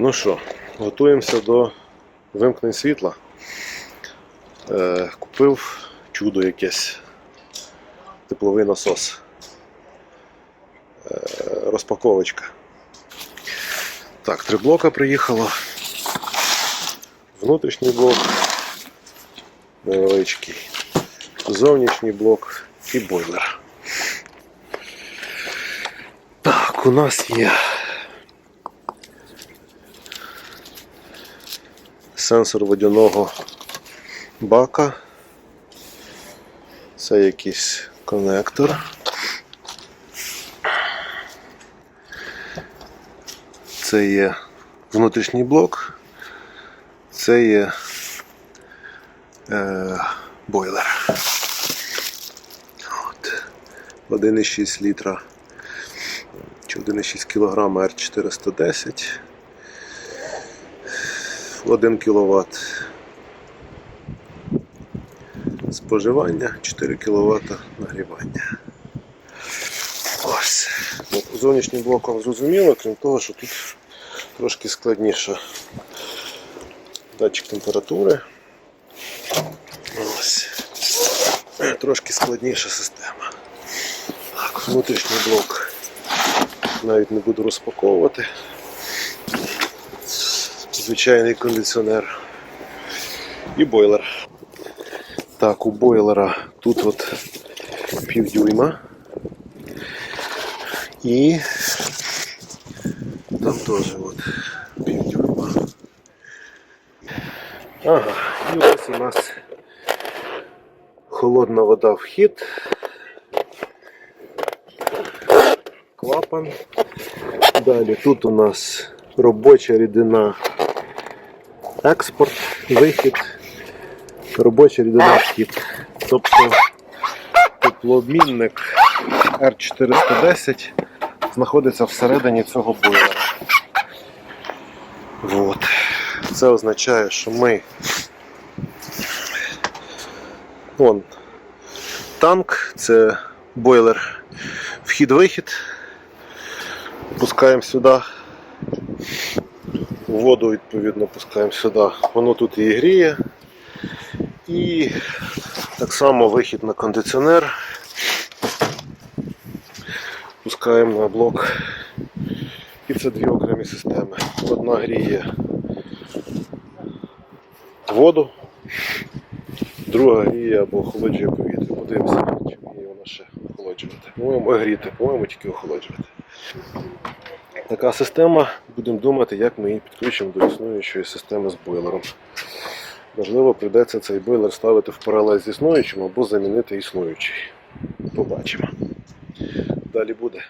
Ну що, готуємося до вимкнень світла. Е, купив чудо якесь. Тепловий насос. Е, розпаковочка. Так, три блока приїхало. Внутрішній блок невеличкий, зовнішній блок і бойлер. Так, у нас є сенсор водяного бака. Це якийсь конектор. Це є внутрішній блок. Це є е, бойлер. От. 1,6 літра чи 1,6 кг R410. 1 кВт споживання, 4 кВт нагрівання. Ось. Ну, Зовнішнім блоком зрозуміло, крім того, що тут трошки складніше датчик температури. Ось. Трошки складніша система. Так, внутрішній блок навіть не буду розпаковувати. Звичайний кондиціонер і бойлер. Так, у бойлера тут от півдюйма. І там теж от півдюйма. Ага, і ось у нас холодна вода в хід. Клапан. Далі тут у нас робоча рідина експорт, вихід, робоча рідина вхід. Тобто теплообмінник R410 знаходиться всередині цього бойлера. От. Це означає, що ми Вон танк, це бойлер вхід-вихід. Пускаємо сюди. Воду відповідно пускаємо сюди. Воно тут і гріє. І так само вихід на кондиціонер. Пускаємо на блок. І це дві окремі системи. Одна гріє воду, друга гріє або охолоджує повітря. Подивимося, чи вміє вона ще охолоджувати. По-моєму, гріти, по-моєму, тільки охолоджувати. Така система, будемо думати, як ми її підключимо до існуючої системи з бойлером. Можливо, прийдеться цей бойлер ставити в паралель з існуючим або замінити існуючий. Побачимо. Далі буде.